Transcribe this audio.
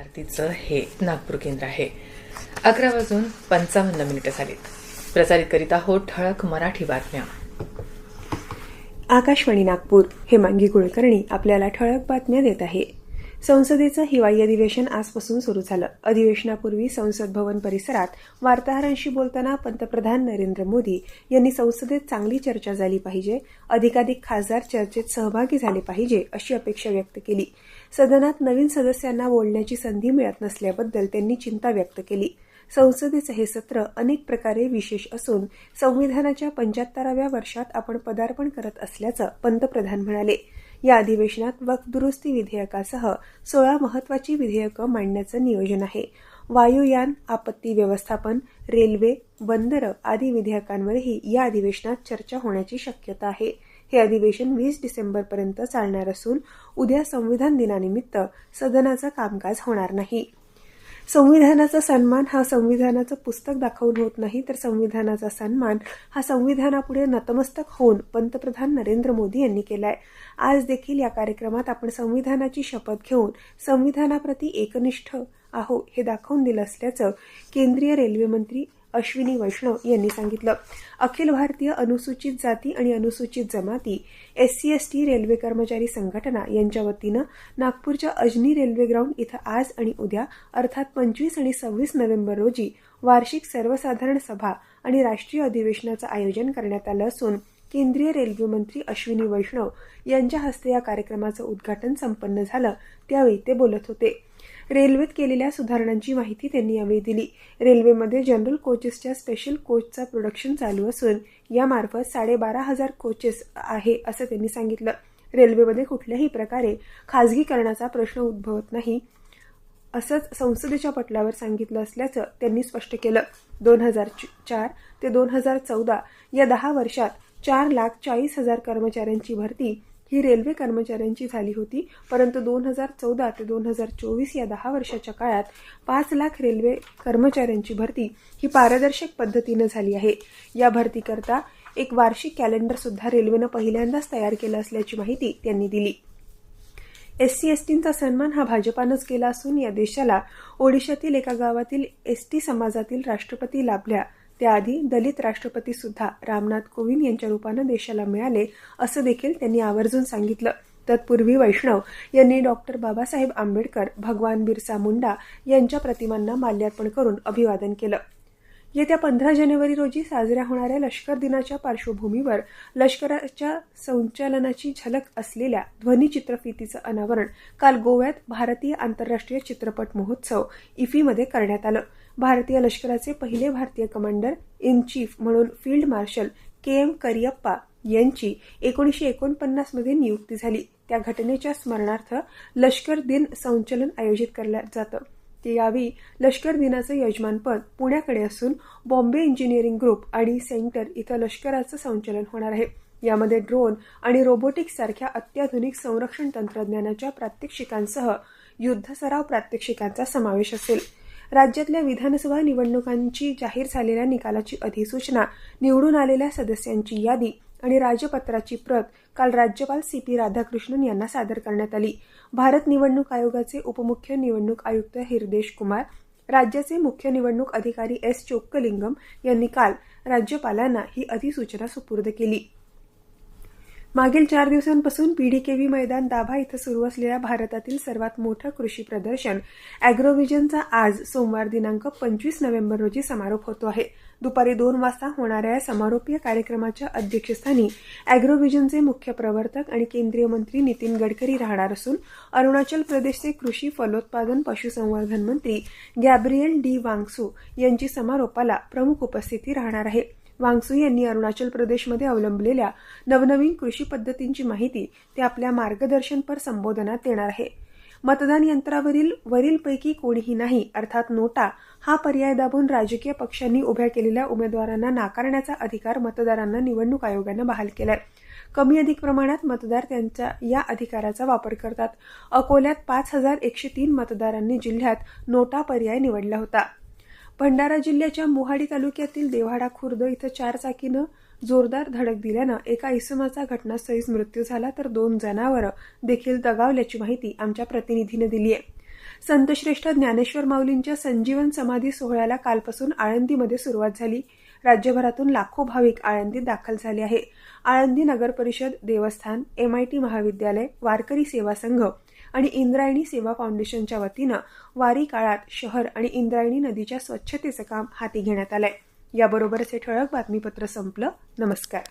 भारतीचं हे नागपूर केंद्र आहे. अकरा वाजून पंचावन्न मिनिटं झालीत. प्रसारित करीत आहोत ठळक मराठी बातम्या. आकाशवाणी नागपूर हेमांगी कुलकर्णी आपल्याला ठळक बातम्या देत आहे. संसदेचं हिवाळी अधिवेशन आजपासून सुरू झालं. अधिवेशनापूर्वी संसद भवन परिसरात वार्ताहरांशी बोलताना पंतप्रधान नरेंद्र मोदी यांनी संसदेत चांगली चर्चा झाली पाहिजे अधिकाधिक खासदार चर्चेत सहभागी झाले पाहिजे अशी अपेक्षा व्यक्त केली. सदनात नवीन सदस्यांना बोलण्याची संधी मिळत नसल्याबद्दल त्यांनी चिंता व्यक्त केली. संसदेचं हे सत्र अनेक प्रकारे विशेष असून संविधानाच्या पंच्याहत्तराव्या वर्षात आपण पदार्पण करत असल्याचं पंतप्रधान म्हणाले. या अधिवेशनात वक्फ दुरुस्ती विधेयकासह सोळा महत्वाची विधेयकं मांडण्याचं नियोजन आहे. वायुयान आपत्ती व्यवस्थापन रेल्वे बंदरं आदी विधेयकांवरही या अधिवेशनात चर्चा होण्याची शक्यता आहे. हे अधिवेशन वीस डिसेंबरपर्यंत चालणार असून उद्या संविधान दिनानिमित्त सदनाचं कामकाज होणार नाही. संविधानाचा सन्मान हा संविधानाचं पुस्तक दाखवून होत नाही तर संविधानाचा सन्मान हा संविधानापुढे नतमस्तक होऊन पंतप्रधान नरेंद्र मोदी यांनी केलाय. आज देखील या कार्यक्रमात आपण संविधानाची शपथ घेऊन संविधानाप्रती एकनिष्ठ आहो हे दाखवून दिलं असल्याचं केंद्रीय रेल्वे मंत्री अश्विनी वैष्णव यांनी सांगितलं. अखिल भारतीय अनुसूचित जाती आणि अनुसूचित जमाती S C S T railway कर्मचारी संघटना यांच्या वतीनं नागपूरच्या अजनी रेल्वे ग्राउंड इथं आज आणि उद्या अर्थात पंचवीस आणि सव्वीस नोव्हेंबर रोजी वार्षिक सर्वसाधारण सभा आणि राष्ट्रीय अधिवेशनाचं आयोजन करण्यात आलं असून केंद्रीय रेल्वे मंत्री अश्विनी वैष्णव यांच्या हस्ते या कार्यक्रमाचं उद्घाटन संपन्न झालं. त्यावेळी ते बोलत होते. रेल्वेत केलेल्या सुधारणांची माहिती त्यांनी यावेळी दिली. रेल्वेमध्ये जनरल कोचेसच्या स्पेशल कोचचा प्रोडक्शन चालू असून यामार्फत साडेबारा हजार कोचेस आहे असं त्यांनी सांगितलं. रेल्वेमध्ये कुठल्याही प्रकारे खाजगीकरणाचा प्रश्न उद्भवत नाही असंच संसदेच्या पटलावर सांगितलं असल्याचं त्यांनी स्पष्ट केलं. दोन हजार चार ते दोन हजार चौदा या दहा वर्षात चार लाख चाळीस हजार कर्मचाऱ्यांची भरती ही रेल्वे कर्मचाऱ्यांची झाली होती. परंतु दोन हजार चौदा ते दोन हजार चोवीस या दहा वर्षाच्या काळात पाच लाख रेल्वे कर्मचाऱ्यांची भरती ही पारदर्शक पद्धतीनं झाली आहे. या भरतीकरता एक वार्षिक कॅलेंडर सुद्धा रेल्वेनं पहिल्यांदाच तयार केलं असल्याची माहिती त्यांनी दिली. एस सी एस टींचा सन्मान हा भाजपानंच केला असून या देशाला ओडिशातील एका गावातील एस टी समाजातील राष्ट्रपती लाभल्या. त्याआधी दलित राष्ट्रपती सुद्धा रामनाथ कोविंद यांच्या रूपानं देशाला मिळाले असं देखील त्यांनी आवर्जून सांगितलं. तत्पूर्वी वैष्णव यांनी डॉक्टर बाबासाहेब आंबेडकर भगवान बिरसा मुंडा यांच्या प्रतिमांना माल्यार्पण करून अभिवादन केलं. येत्या पंधरा जानेवारी रोजी साजऱ्या होणाऱ्या लष्कर दिनाच्या पार्श्वभूमीवर लष्कराच्या संचालनाची झलक असलेल्या ध्वनी चित्रफितीचं अनावरण काल गोव्यात भारतीय आंतरराष्ट्रीय चित्रपट महोत्सव इफीमध्ये करण्यात आलं. भारतीय लष्कराचे पहिले भारतीय कमांडर इन चीफ म्हणून field marshal K M Cariappa यांची एकोणीसशे एकोणपन्नासमध्ये नियुक्ती झाली. त्या घटनेच्या स्मरणार्थ लष्कर दिन संचलन आयोजित केलं जातं. ते यावेळी लष्कर दिनाचं यजमानपद पुण्याकडे असून बॉम्बे इंजिनिअरिंग ग्रुप आणि सेंटर इथं लष्कराचं संचलन होणार आहे. यामध्ये ड्रोन आणि रोबोटिक्स सारख्या अत्याधुनिक संरक्षण तंत्रज्ञानाच्या प्रात्यक्षिकांसह युद्ध सराव प्रात्यक्षिकांचा समावेश असेल. राज्यातल्या विधानसभा निवडणुकांची जाहीर झालेल्या निकालाची अधिसूचना निवडून आलेल्या सदस्यांची यादी आणि राजपत्राची प्रत काल राज्यपाल सी पी राधाकृष्णन यांना सादर करण्यात आली. भारत निवडणूक आयोगाचे उपमुख्य निवडणूक आयुक्त हिरदेश कुमार राज्याचे मुख्य निवडणूक अधिकारी एस चोक्कलिंगम यांनी काल राज्यपालांना ही अधिसूचना सुपूर्द केली. मागील चार दिवसांपासून पीडीकेव्ही मैदान दाभा इथं सुरू असलेल्या भारतातील सर्वात मोठं कृषी प्रदर्शन अॅग्रोव्हिजनचा आज सोमवार दिनांक पंचवीस नोव्हेंबर रोजी समारोप होतो आहे. दुपारी दोन वाजता होणाऱ्या या समारोपीय कार्यक्रमाच्या अध्यक्षस्थानी अॅग्रोव्हिजनचे मुख्य प्रवर्तक आणि केंद्रीय मंत्री नितीन गडकरी राहणार असून अरुणाचल प्रदेशचे कृषी फलोत्पादन पशुसंवर्धन मंत्री गॅब्रियल डी वांगसू यांची समारोपाला प्रमुख उपस्थिती राहणार आहे. वांगसू यांनी अरुणाचल प्रदेशमध्ये अवलंबलेल्या नवनवीन कृषी पद्धतींची माहिती ते आपल्या मार्गदर्शनपर संबोधनात देणार आहे. मतदान यंत्रावरील वरीलपैकी कोणीही नाही अर्थात नोटा हा पर्याय दाबून राजकीय पक्षांनी उभ्या केलेल्या उमेदवारांना नाकारण्याचा अधिकार मतदारांना निवडणूक आयोगानं बहाल केलाय. कमी अधिक प्रमाणात मतदार त्यांच्या या अधिकाराचा वापर करतात. अकोल्यात पाच हजार एकशे तीन मतदारांनी जिल्ह्यात नोटा पर्याय निवडला होता. भंडारा जिल्ह्याच्या मोहाडी तालुक्यातील देवाडा खुर्द इथं चार चाकीनं जोरदार धडक दिल्यानं एका इसमाचा घटनास्थळीच मृत्यू झाला तर दोन जनावरं देखील दगावल्याची माहिती आमच्या प्रतिनिधीनं दिली आहे संतश्रेष्ठ ज्ञानेश्वर माऊलींच्या संजीवन समाधी सोहळ्याला कालपासून आळंदीमध्ये सुरुवात झाली. राज्यभरातून लाखो भाविक आळंदीत दाखल झाले आहे. आळंदी नगर परिषद देवस्थान एमआयटी महाविद्यालय वारकरी सेवा संघ आणि इंद्रायणी सेवा फाउंडेशनच्या वतीनं वारी काळात शहर आणि इंद्रायणी नदीच्या स्वच्छतेचं काम हाती घेण्यात आलंय. याबरोबरच हे ठळक बातमीपत्र संपलं. नमस्कार.